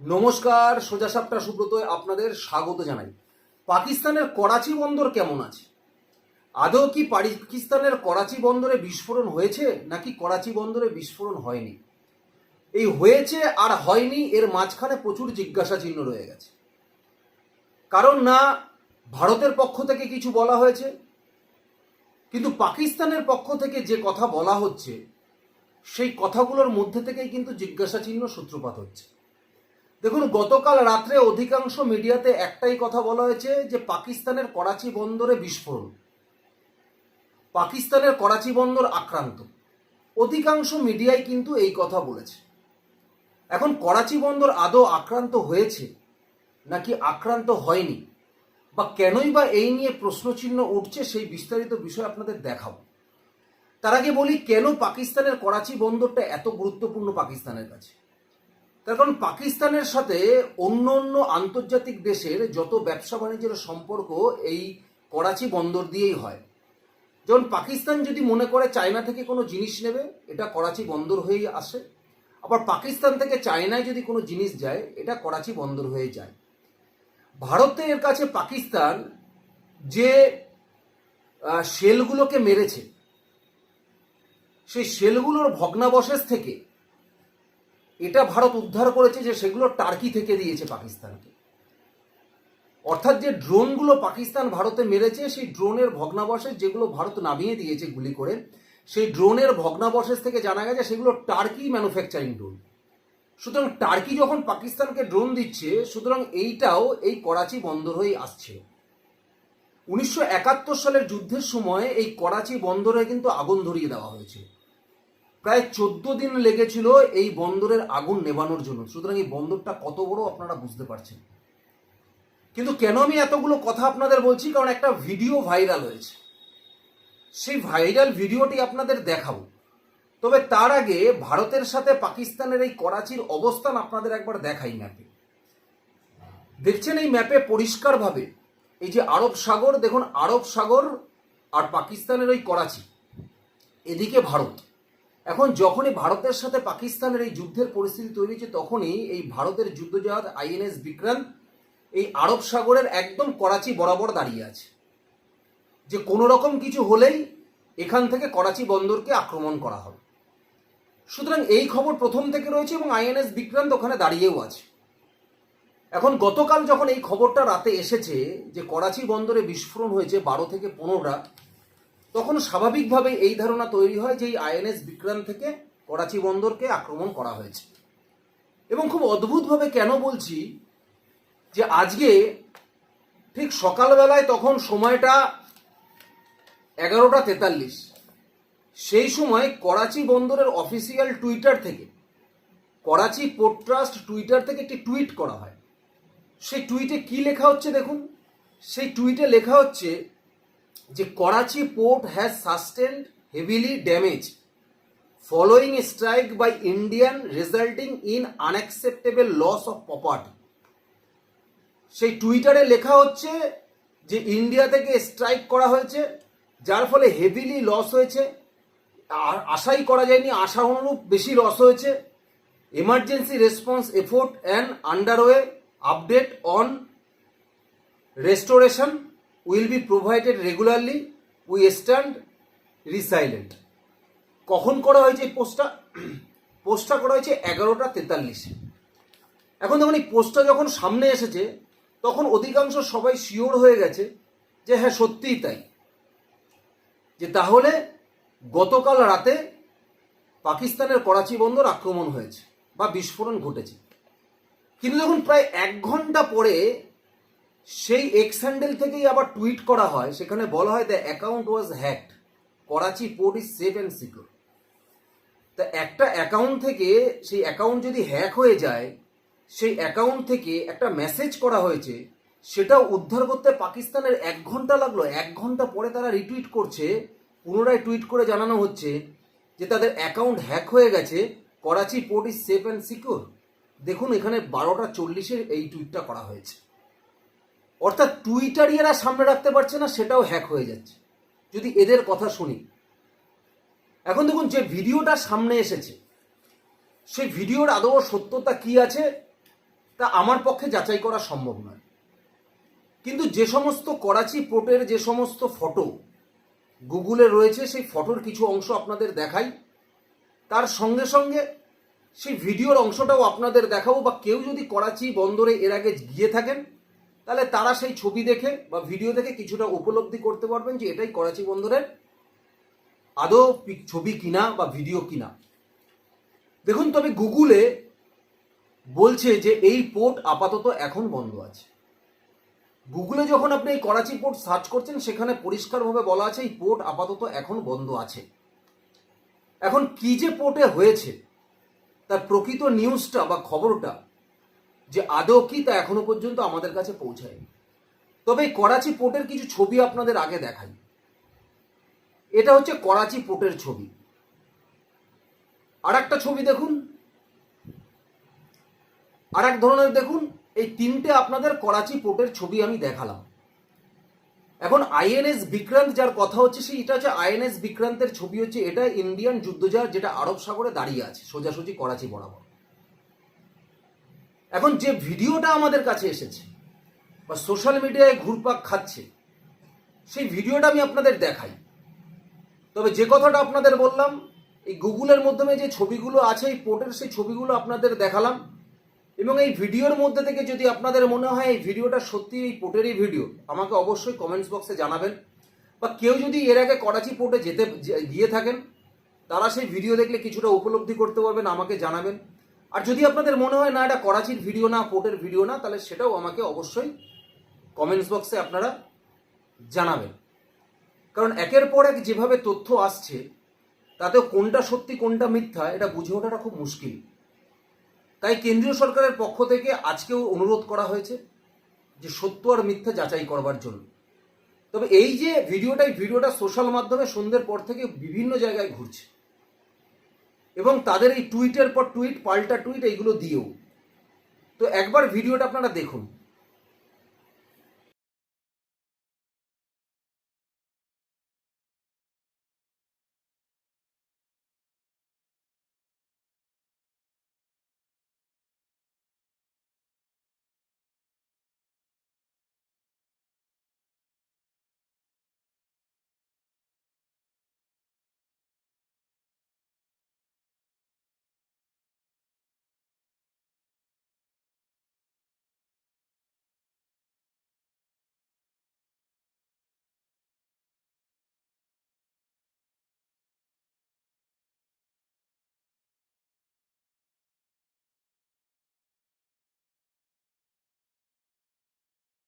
নমস্কার, সোজা সাপটা সুব্রত আপনাদের স্বাগত জানাই। পাকিস্তানের করাচি বন্দর কেমন আছে? আদৌ কি পাকিস্তানের করাচি বন্দরে বিস্ফোরণ হয়েছে, নাকি করাচি বন্দরে বিস্ফোরণ হয়নি? এই হয়েছে আর হয়নি, এর মাঝখানে প্রচুর জিজ্ঞাসা চিহ্ন রয়ে গেছে। কারণ না, ভারতের পক্ষ থেকে কিছু বলা হয়েছে, কিন্তু পাকিস্তানের পক্ষ থেকে যে কথা বলা হচ্ছে, সেই কথাগুলোর মধ্যে থেকেই কিন্তু জিজ্ঞাসা চিহ্ন সূত্রপাত হচ্ছে। দেখুন, গতকাল রাত্রে অধিকাংশ মিডিয়াতে একটাই কথা বলা হয়েছে যে পাকিস্তানের করাচি বন্দরে বিস্ফোরণ। পাকিস্তানের করাচি বন্দর আক্রান্ত। অধিকাংশ মিডিয়ায় কিন্তু এই কথা বলেছে। এখন করাচি বন্দর আদৌ আক্রান্ত হয়েছে নাকি আক্রান্ত হয়নি? বা কেনই বা এই নিয়ে প্রশ্নচিহ্ন উঠছে সেই বিস্তারিত বিষয় আপনাদের দেখাবো। তার আগে বলি, কেন পাকিস্তানের করাচি বন্দরটা এত গুরুত্বপূর্ণ পাকিস্তানের কাছে? তার কারণ পাকিস্তানের সাথে অন্য অন্য আন্তর্জাতিক দেশের যত ব্যবসা বাণিজ্যের সম্পর্ক এই করাচি বন্দর দিয়েই হয়। যেমন পাকিস্তান যদি মনে করে চায়না থেকে কোনো জিনিস নেবে এটা করাচি বন্দর হয়েই আসে। আবার পাকিস্তান থেকে চায়নায় যদি কোনো জিনিস যায় এটা করাচি বন্দর হয়ে যায়। ভারতের কাছে পাকিস্তান যে আহ, শেলগুলোকে মেরেছে সেই শেলগুলোর ভগ্নাবশেষ থেকে এটা ভারত উদ্ধার করেছে যে সেগুলো টার্কি থেকে দিয়েছে পাকিস্তানকে। অর্থাৎ যে ড্রোনগুলো পাকিস্তান ভারতে মেরেছে, সেই ড্রোনের ভগ্নাবশেষ যেগুলো ভারত নামিয়ে দিয়েছে গুলি করে, সেই ড্রোনের ভগ্নাবশেষ থেকে জানা গেছে সেগুলো টার্কি ম্যানুফ্যাকচারিং ড্রোন। সুতরাং টার্কি যখন পাকিস্তানকে ড্রোন দিচ্ছে, সুতরাং এইটাও এই করাচি বন্দর হয়ে আসছে। উনিশশো একাত্তর সালের যুদ্ধের সময় এই করাচি বন্দরে কিন্তু আগুন ধরিয়ে দেওয়া হয়েছিল প্রায় চোদ্দ দিন লেগেছিল এই বন্দরের আগুন নেভানোর জন্য। সুতরাং এই বন্দরটা কত বড় আপনারা বুঝতে পারছেন। কিন্তু কেন আমি এতগুলো কথা আপনাদের বলছি? কারণ একটা ভিডিও ভাইরাল হয়েছে। সেই ভাইরাল ভিডিওটি আপনাদের দেখাবো। তবে তার আগে ভারতের সাথে পাকিস্তানের এই করাচির অবস্থান আপনাদের একবার দেখাই ম্যাপে। দেখছেন এই ম্যাপে পরিষ্কারভাবে এই যে আরব সাগর, দেখুন আরব সাগর আর পাকিস্তানের ওই করাচি, এদিকে ভারত। এখন যখনই ভারতের সাথে পাকিস্তানের এই যুদ্ধের পরিস্থিতি তৈরি হয়েছে তখনই এই ভারতের যুদ্ধজাহাজ আইএনএস বিক্রান্ত এই আরব সাগরের একদম করাচি বরাবর দাঁড়িয়ে আছে। যে কোনো রকম কিছু হলেই এখান থেকে করাচি বন্দরকে আক্রমণ করা হবে। সুতরাং এই খবর প্রথম থেকে রয়েছে এবং আইএনএস বিক্রান্ত ওখানে দাঁড়িয়েও আছে। এখন গতকাল যখন এই খবরটা রাতে এসেছে যে করাচি বন্দরে বিস্ফোরণ হয়েছে বারো থেকে পনেরোটা তখন স্বাভাবিকভাবে এই ধারণা তৈরি হয় যে এই আইএনএস বিক্রান্ত থেকে করাচি বন্দরকে আক্রমণ করা হয়েছে। এবং খুব অদ্ভুতভাবে কেন বলছি যে আজকে ঠিক সকালবেলায় তখন সময়টা এগারোটা তেতাল্লিশ। সেই সময় করাচি বন্দরের অফিসিয়াল টুইটার থেকে, করাচি পোর্ট ট্রাস্ট টুইটার থেকে একটি টুইট করা হয়। সেই টুইটে কি লেখা হচ্ছে দেখুন? সেই টুইটে লেখা হচ্ছে যে Karachi port has sustained heavily damage following strike by Indian resulting in unacceptable loss of property সেই টুইটারে লেখা হচ্ছে যে ইন্ডিয়া থেকে স্ট্রাইক করা হয়েছে, যার ফলে হেভিলি লস হয়েছে। আর আশাই করা যায়নি, আশা অনুরূপ বেশি লস হয়েছে। Emergency response effort and underway update on restoration will be provided regularly we stand resilient. কখন করা হয়েছে এই পোস্টটা পোস্টটা করা হয়েছে এগারোটা তেতাল্লিশে। এখন দেখুন, এই পোস্টটা যখন সামনে এসেছে, তখন অধিকাংশ সবাই শিওর হয়ে গেছে যে হ্যাঁ সত্যিই তাই। যে তাহলে গতকাল রাতে পাকিস্তানের করাচি বন্দর আক্রমণ হয়েছে বা বিস্ফোরণ ঘটেছে। কিন্তু দেখুন, প্রায় এক ঘণ্টা পরে সেই এক্স হ্যান্ডেল থেকেই আবার টুইট করা হয়। সেখানে বলা হয় the account was hacked Karachi port is safe and secure তা একটা অ্যাকাউন্ট থেকে সেই অ্যাকাউন্ট যদি হ্যাক হয়ে যায়, সেই অ্যাকাউন্ট থেকে একটা মেসেজ করা হয়েছে, সেটাও উদ্ধার করতে পাকিস্তানের এক ঘণ্টা লাগল। এক ঘণ্টা পরে তারা রিটুইট করছে, পুনরায় টুইট করে জানানো হচ্ছে যে তাদের অ্যাকাউন্ট হ্যাক হয়ে গেছে, Karachi port is safe and secure দেখুন, এখানে বারোটা চল্লিশের এই টুইটটা করা হয়েছে। অর্থাৎ টুইটারিয়ারা সামনে রাখতে পারছে না, সেটাও হ্যাক হয়ে যাচ্ছে। যদি এদের কথা শুনি। এখন দেখুন, যে ভিডিওটা সামনে এসেছে, সেই ভিডিওর আদৌ সত্যতা কি আছে, তা আমার পক্ষে যাচাই করা সম্ভব নয়। কিন্তু যে সমস্ত করাচি পোর্টের যে সমস্ত ফটো গুগলে রয়েছে, সেই ফটোর কিছু অংশ আপনাদের দেখাই। তার সঙ্গে সঙ্গে সেই ভিডিওর অংশটাও আপনাদের দেখাবো, বা কেউ যদি করাচি বন্দরে এর আগে গিয়ে থাকেন তাহলে তারা সেই ছবি দেখে বা ভিডিও দেখে কিছুটা উপলব্ধি করতে পারবেন যে এটাই করাচি বন্দরের আদৌ ছবি কিনা বা ভিডিও কিনা। দেখুন, তবে গুগলে বলছে যে এই পোর্ট আপাতত এখন বন্ধ আছে। গুগলে যখন আপনি এই করাচি পোর্ট সার্চ করছেন, সেখানে পরিষ্কারভাবে বলা আছে এই পোর্ট আপাতত এখন বন্ধ আছে। এখন কি যে পোর্টে হয়েছে, তার প্রকৃত নিউজটা বা খবরটা যে আদৌ কি তা এখনও পর্যন্ত আমাদের কাছে পৌঁছায়নি। তবে করাচি পোর্টের কিছু ছবি আপনাদের আগে দেখাই। এটা হচ্ছে করাচি পোর্টের ছবি। আর একটা ছবি দেখুন। আর এক ধরনের দেখুন, এই তিনটে আপনাদের করাচি পোর্টের ছবি আমি দেখালাম। এখন আইএনএস বিক্রান্ত যার কথা হচ্ছে সেই, এটা হচ্ছে আইএনএস বিক্রান্তের ছবি হচ্ছে এটা ইন্ডিয়ান যুদ্ধজাহাজ যেটা আরব সাগরে দাঁড়িয়ে আছে, সোজাসুজি করাচি বরাবর। এখন যে ভিডিওটা আমাদের কাছে এসেছে, বা সোশ্যাল মিডিয়ায় ঘুরপাক খাচ্ছে, সেই ভিডিওটা আমি আপনাদের দেখাই। তবে যে কথাটা আপনাদের বললাম, এই গুগলের মাধ্যমে যে ছবিগুলো আছে, এই পোর্টের সেই ছবিগুলো আপনাদের দেখালাম, এবং এই ভিডিওর মধ্যে থেকে যদি আপনাদের মনে হয় এই ভিডিওটা সত্যি এই পোর্টেরই ভিডিও আমাকে অবশ্যই কমেন্টস বক্সে জানাবেন। বা কেউ যদি এর আগে করাচি পোর্টে যেতে, গিয়ে থাকেন, তারা সেই ভিডিও দেখলে কিছুটা উপলব্ধি করতে পারবেন, আমাকে জানাবেন। আর যদি আপনাদের মনে হয়, না, এটা করাচির ভিডিও না পোর্টের ভিডিও না, তাহলে সেটাও আমাকে অবশ্যই কমেন্টস বক্সে আপনারা জানাবেন। কারণ একের পর এক যেভাবে তথ্য আসছে তাতে কোনটা সত্যি, কোনটা মিথ্যা, এটা বুঝে ওঠাটা খুব মুশকিল। তাই কেন্দ্রীয় সরকারের পক্ষ থেকে আজকেও অনুরোধ করা হয়েছে যে সত্য আর মিথ্যা যাচাই করবার জন্য। তবে এই যে ভিডিওটাই ভিডিওটা সোশ্যাল মাধ্যমে সন্ধ্যের পর থেকে বিভিন্ন জায়গায় ঘুরছে। এবং তাদের এই টুইটের পর টুইট, পাল্টা টুইট, এইগুলো দিয়েও তো একবার ভিডিওটা আপনারা দেখুন।